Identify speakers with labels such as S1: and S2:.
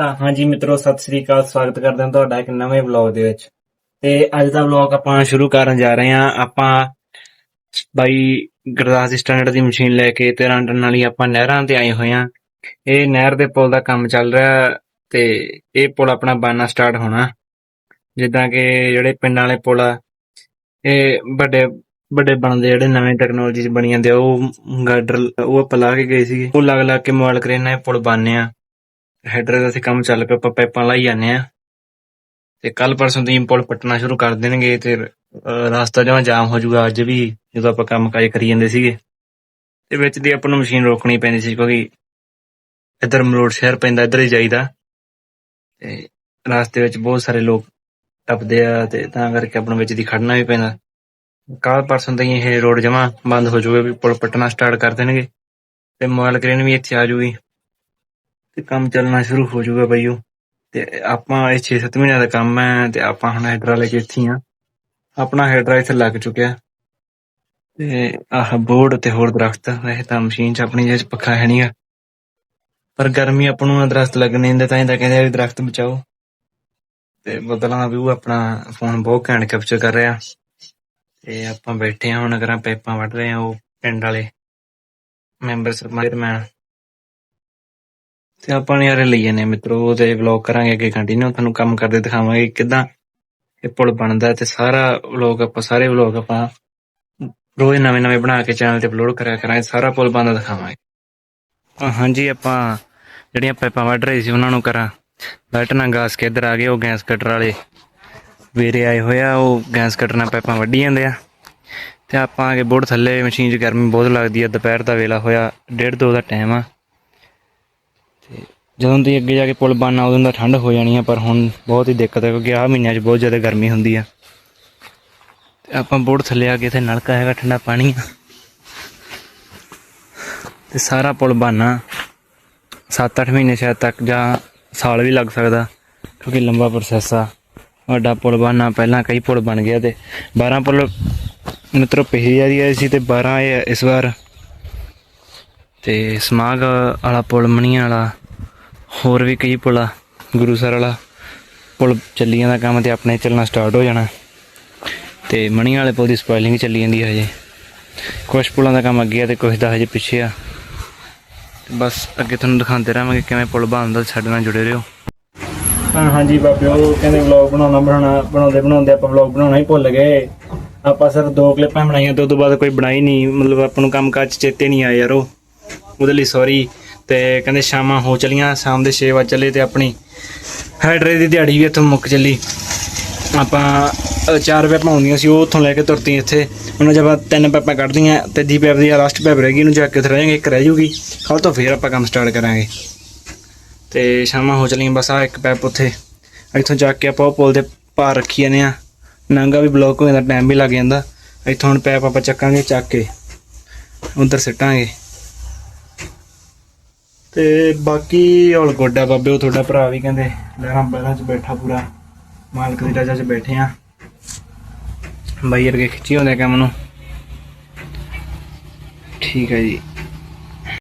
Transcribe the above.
S1: ਤਾਂ ਹਾਂਜੀ ਮਿੱਤਰੋ, ਸਤਿ ਸ੍ਰੀ ਅਕਾਲ, ਸਵਾਗਤ ਕਰਦੇ ਹਾਂ ਤੁਹਾਡਾ ਇੱਕ ਨਵੇਂ ਵਲੌਗ ਦੇ ਵਿੱਚ। ਤੇ ਅੱਜ ਦਾ ਵਲੌਗ ਆਪਾਂ ਸ਼ੁਰੂ ਕਰਨ ਜਾ ਰਹੇ ਹਾਂ। ਆਪਾਂ ਬਾਈ ਗੁਰਦਾਸ ਸਟੈਂਡਰਡ ਦੀ ਮਸ਼ੀਨ ਲੈ ਕੇ ਤੇ ਰੰਡਨ ਵਾਲੀ ਆਪਾਂ ਨਹਿਰਾਂ ਤੇ ਆਏ ਹੋਏ ਹਾਂ। ਇਹ ਨਹਿਰ ਦੇ ਪੁਲ ਦਾ ਕੰਮ ਚੱਲ ਰਿਹਾ ਤੇ ਇਹ ਪੁਲ ਆਪਣਾ ਬਣਨਾ ਸਟਾਰਟ ਹੋਣਾ। ਜਿੱਦਾਂ ਕਿ ਜਿਹੜੇ ਪਿੰਡਾਂ ਵਾਲੇ ਪੁਲ ਆ, ਇਹ ਵੱਡੇ ਵੱਡੇ ਬਣਦੇ ਜਿਹੜੇ ਨਵੇਂ ਟੈਕਨੋਲੋਜੀ ਚ ਬਣੀ ਜਾਂਦੇ ਉਹ ਗਾਡਰ, ਉਹ ਆਪਾਂ ਲਾ ਕੇ ਗਏ ਸੀਗੇ। ਉਹ ਲੱਗ ਲੱਗ ਕੇ ਮੋਬਾਈਲ ਕਰੇਨਾ ਇਹ ਪੁਲ ਬਣਨੇ ਆ। ਹੈਡਰ ਦਾ ਅਸੀਂ ਕੰਮ ਚੱਲ ਪਿਆ, ਆਪਾਂ ਪਾਈਪਾਂ ਲਾਈ ਜਾਂਦੇ ਆ ਤੇ ਕੱਲ ਪਰਸੋਂ ਤੋਂ ਹੀ ਪੁਲ ਪੱਟਣਾ ਸ਼ੁਰੂ ਕਰ ਦੇਣਗੇ, ਤੇ ਰਸਤਾ ਜਮਾਂ ਜਾਮ ਹੋ ਜਾਊਗਾ ਅੱਜ ਵੀ, ਜਦੋਂ ਆਪਾਂ ਕੰਮ ਕਾਜ ਕਰੀ ਜਾਂਦੇ ਸੀਗੇ। ਤੇ ਵਿੱਚ ਦੀ ਆਪਾਂ ਨੂੰ ਮਸ਼ੀਨ ਰੋਕਣੀ ਪੈਂਦੀ ਸੀ, ਕਿਉਂਕਿ ਇੱਧਰ ਮਲੋੜ ਸ਼ਹਿਰ ਪੈਂਦਾ, ਇੱਧਰ ਹੀ ਜਾਈਦਾ। ਤੇ ਰਸਤੇ ਵਿੱਚ ਬਹੁਤ ਸਾਰੇ ਲੋਕ ਟੱਪਦੇ ਆ, ਤੇ ਤਾਂ ਕਰਕੇ ਆਪਾਂ ਨੂੰ ਵਿੱਚ ਦੀ ਖੜਨਾ ਵੀ ਪੈਂਦਾ। ਕੱਲ ਪਰਸੋਂ ਤੋਂ ਹੀ ਇਹ ਰੋਡ ਜਮਾਂ ਬੰਦ ਹੋ ਜਾਊਗਾ, ਵੀ ਪੁਲ ਪੱਟਣਾ ਸਟਾਰਟ ਕਰ ਦੇਣਗੇ। ਤੇ ਮੋਬਾਈਲ ਕਰੇਨ ਵੀ ਇੱਥੇ ਆ ਜੂਗੀ ਤੇ ਕੰਮ ਚੱਲਣਾ ਸ਼ੁਰੂ ਹੋ ਜਾਊਗਾ ਬਈਓ। ਤੇ ਆਪਾਂ ਇਹ 6-7 ਮਹੀਨਿਆਂ ਦਾ ਕੰਮ ਹੈ ਤੇ ਆਪਾਂ ਹੁਣ ਹੈਡਰਾ ਲੈ ਕੇ ਇੱਥੇ ਆ ਆਪਣਾ ਹੈਡਰਾ ਇੱਥੇ ਲੱਗ ਚੁੱਕਿਆ। ਤੇ ਆਹ ਬੋਰਡ ਤੇ ਹੋਰ ਦਰਖਤ ਵੈਸੇ ਤਾਂ ਮਸ਼ੀਨ 'ਚ ਆਪਣੀ ਜਿਹੇ ਪੱਖਾ ਹੈ ਨਹੀਂਗਾ ਪਰ ਗਰਮੀ ਆਪਾਂ ਨੂੰ ਦਰਖਤ ਲੱਗਣੇ ਹੁੰਦੇ ਤਾਂ ਹੀ ਤਾਂ ਕਹਿੰਦੇ ਆ ਵੀ ਦਰਖਤ ਬਚਾਓ। ਤੇ ਬੱਦਲਾਂ ਦਾ ਵਿਊ ਆਪਣਾ ਫੋਨ ਬਹੁਤ ਘੈਂਟ ਕੈਪਚਰ ਕਰ ਰਿਹਾ। ਤੇ ਆਪਾਂ ਬੈਠੇ ਹਾਂ ਹੁਣ, ਅਗਰਾਂ ਪਾਈਪਾਂ ਵੱਢ ਰਹੇ ਆ ਉਹ ਪਿੰਡ ਵਾਲੇ। ਮੈਂਬਰ ਸਰਪੰਚ, ਮੈਂ ਤੇ ਆਪਾਂ ਨੇ ਯਾਰ ਲਈ ਜਾਂਦੇ ਹਾਂ ਮਿੱਤਰੋ, ਉਹਦੇ ਵਲੌਗ ਕਰਾਂਗੇ ਅੱਗੇ ਕੰਟੀਨਿਊ ਤੁਹਾਨੂੰ ਕੰਮ ਕਰਦੇ ਦਿਖਾਵਾਂਗੇ ਕਿਦਾਂ ਇਹ ਪੁਲ ਬਣਦਾ ਤੇ ਸਾਰਾ ਵਲੌਗ ਆਪਾਂ, ਸਾਰੇ ਵਲੌਗ ਆਪਾਂ ਰੋਜ਼ ਨਵੇਂ ਨਵੇਂ ਬਣਾ ਕੇ ਚੈਨਲ ਤੇ ਅਪਲੋਡ ਕਰਿਆ ਕਰਾਂਗੇ, ਸਾਰਾ ਪੁਲ ਬਣਦਾ ਦਿਖਾਵਾਂਗੇ। ਹਾਂਜੀ, ਆਪਾਂ ਜਿਹੜੀਆਂ ਪਾਈਪਾਂ ਵੱਢ ਰਹੇ ਸੀ, ਉਹਨਾਂ ਨੂੰ ਕਰਾਂ। ਬੈਠ ਨਾ ਗਾਸ ਕੇ ਇੱਧਰ ਆ ਗਏ, ਉਹ ਗੈਸ ਕਟਰ ਵਾਲੇ ਵੀਰੇ ਆਏ ਹੋਏ ਆ, ਉਹ ਗੈਸ ਕਟਰ ਨਾਲ ਪਾਈਪਾਂ ਵੱਢੀ ਜਾਂਦੇ ਆ। ਤੇ ਆਪਾਂ ਆ ਕੇ ਬੋਰਡ ਥੱਲੇ, ਮਸ਼ੀਨ 'ਚ ਗਰਮੀ ਬਹੁਤ ਲੱਗਦੀ ਆ, ਦੁਪਹਿਰ ਦਾ ਵੇਲਾ ਹੋਇਆ, ਡੇਢ ਦੋ ਦਾ ਟਾਈਮ ਆ। ਤੇ ਜਦੋਂ ਦੀ ਅੱਗੇ ਜਾ ਕੇ ਪੁਲ ਬਣਨਾ, ਉਦੋਂ ਦਾ ਠੰਡ ਹੋ ਜਾਣੀ ਆ, ਪਰ ਹੁਣ ਬਹੁਤ ਹੀ ਦਿੱਕਤ ਹੈ ਕਿਉਂਕਿ ਆਹ ਮਹੀਨਿਆਂ 'ਚ ਬਹੁਤ ਜ਼ਿਆਦਾ ਗਰਮੀ ਹੁੰਦੀ ਆ। ਤੇ ਆਪਾਂ ਬੋਰਡ ਥੱਲੇ ਆ ਕੇ ਇੱਥੇ ਨਲਕਾ ਹੈਗਾ, ਠੰਡਾ ਪਾਣੀ ਆ। ਤੇ ਸਾਰਾ ਪੁਲ ਬਣਨਾ 7-8 ਮਹੀਨੇ ਸ਼ਾਇਦ ਤੱਕ ਜਾਂ ਸਾਲ ਵੀ ਲੱਗ ਸਕਦਾ, ਕਿਉਂਕਿ ਲੰਬਾ ਪ੍ਰੋਸੈਸ ਆ। ਵੱਡਾ ਪੁਲ ਬਣਨਾ, ਪਹਿਲਾਂ ਕਈ ਪੁਲ ਬਣ ਗਿਆ ਤੇ 12 ਪੁਲ ਮਿੱਤਰੋ ਪਿਛਲੀ ਵਾਰੀ ਆਏ ਸੀ ਤੇ 12 ਇਹ ਇਸ ਵਾਰ। ਤੇ ਸਮਾਗ ਵਾਲਾ ਪੁਲ ਮਣੀਆਂ ਵਾਲਾ ਹੋਰ ਵੀ ਕਈ ਪੁਲ ਆ ਗੁਰੂਸਰ ਵਾਲਾ ਪੁਲ ਚੱਲੀਆਂ ਦਾ ਕੰਮ ਤੇ ਆਪਣੇ ਚੱਲਣਾ ਸਟਾਰਟ ਹੋ ਜਾਣਾ। ਤੇ ਮਣੀਆਂ ਵਾਲੇ ਪੁਲ ਦੀ ਸਪਾਇਲਿੰਗ ਚੱਲੀ ਜਾਂਦੀ ਹੈ ਹਜੇ। ਕੁਝ ਪੁਲਾਂ ਦਾ ਕੰਮ ਅੱਗੇ ਆ ਤੇ ਕੁਝ ਦਾ ਹਜੇ ਪਿੱਛੇ ਆ। ਬਸ ਅੱਗੇ ਤੁਹਾਨੂੰ ਦਿਖਾਉਂਦੇ ਰਹਾਂਗੇ ਕਿਵੇਂ ਪੁਲ ਬਣਦਾ ਸਾਡੇ ਨਾਲ ਜੁੜੇ ਰਹੋ। ਹਾਂ, ਹਾਂਜੀ ਬਾਬੇ ਕਹਿੰਦੇ ਵਲੌਗ ਬਣਾਉਣਾ ਬਣਾਉਣਾ, ਬਣਾਉਂਦੇ ਬਣਾਉਂਦੇ ਆਪਾਂ ਵਲੌਗ ਬਣਾਉਣਾ ਹੀ ਭੁੱਲ ਗਏ। ਆਪਾਂ ਸਿਰਫ ਦੋ ਕਲਿੱਪਾਂ ਬਣਾਈਆਂ ਤੇ ਉਸ ਤੋਂ ਬਾਅਦ ਕੋਈ ਬਣਾਈ ਨਹੀਂ, ਮਤਲਬ ਆਪਾਂ ਨੂੰ ਕੰਮ ਕਾਜ 'ਚ ਚੇਤੇ ਨਹੀਂ ਆਇਆ ਯਾਰ ਉਹਦੇ ਲਈ ਸੌਰੀ ਤੇ ਕਹਿੰਦੇ ਸ਼ਾਮਾਂ ਹੋ ਚਲੀਆਂ, ਸ਼ਾਮ ਦੇ 6 ਵਜੇ ਚੱਲੇ ਤੇ ਆਪਣੀ ਹੈਡਰੇ ਦੀ ਦਿਹਾੜੀ ਵੀ ਇੱਥੋਂ ਮੁੱਕ ਚੱਲੀ। ਆਪਾਂ 4 ਪੈਪਾਂ ਪਾਉਂਦੀਆਂ ਸੀ, ਉਹ ਉੱਥੋਂ ਲੈ ਕੇ ਤੁਰਤੀ ਇੱਥੇ। ਉਹਨਾਂ ਜਦ ਆਪਾਂ ਤਿੰਨ ਪੈਪਾਂ ਕੱਢਦੀਆਂ, ਤੇ ਦੀ ਪੈਪ ਦੀ ਲਾਸਟ ਪੈਪ ਰਹਿ ਗਈ, ਉਹਨੂੰ ਜਾ ਕੇ ਉੱਥੇ ਰਹਿ ਜਾਏਗੇ ਇੱਕ ਰਹਿ ਜੂਗੀ ਕੱਲ ਤੋਂ ਫੇਰ ਆਪਾਂ ਕੰਮ ਸਟਾਰਟ ਕਰਾਂਗੇ। ਤੇ ਸ਼ਾਮਾਂ ਹੋ ਚਲੀਆਂ, ਬਸ ਆ ਇੱਕ ਪੈਪ ਉੱਥੇ। ਇੱਥੋਂ ਜਾ ਕੇ ਆਪਾਂ ਉਹ ਪੁਲ ਦੇ ਪਾਰ ਰੱਖੀ ਜਾਂਦੇ ਆ ਨਾਂਗਾ ਵੀ ਬਲੌਕ ਹੋ ਜਾਂਦਾ ਟਾਈਮ ਵੀ ਲੱਗ ਜਾਂਦਾ। ਇੱਥੋਂ ਹੁਣ ਪੈਪ ਆਪਾਂ ਚੱਕਾਂਗੇ, ਚੱਕ ਕੇ ਉਧਰ ਸਿੱਟਾਂਗੇ। ਤੇ ਬਾਕੀ ਹੌਲ ਗੋਡਾ ਬਾਬੇ, ਉਹ ਤੁਹਾਡਾ ਭਰਾ ਵੀ ਕਹਿੰਦੇ ਲਹਿਰਾਂ ਬਹਿਰਾਂ 'ਚ ਬੈਠਾ ਪੂਰਾ, ਮਾਲਕ ਦੀ ਰਜਾ 'ਚ ਬੈਠੇ ਆ। ਬਾਈ ਅਰਗੇ ਖਿੱਚੀ ਹੁੰਦੇ ਕੰਮ ਨੂੰ। ਠੀਕ ਹੈ ਜੀ।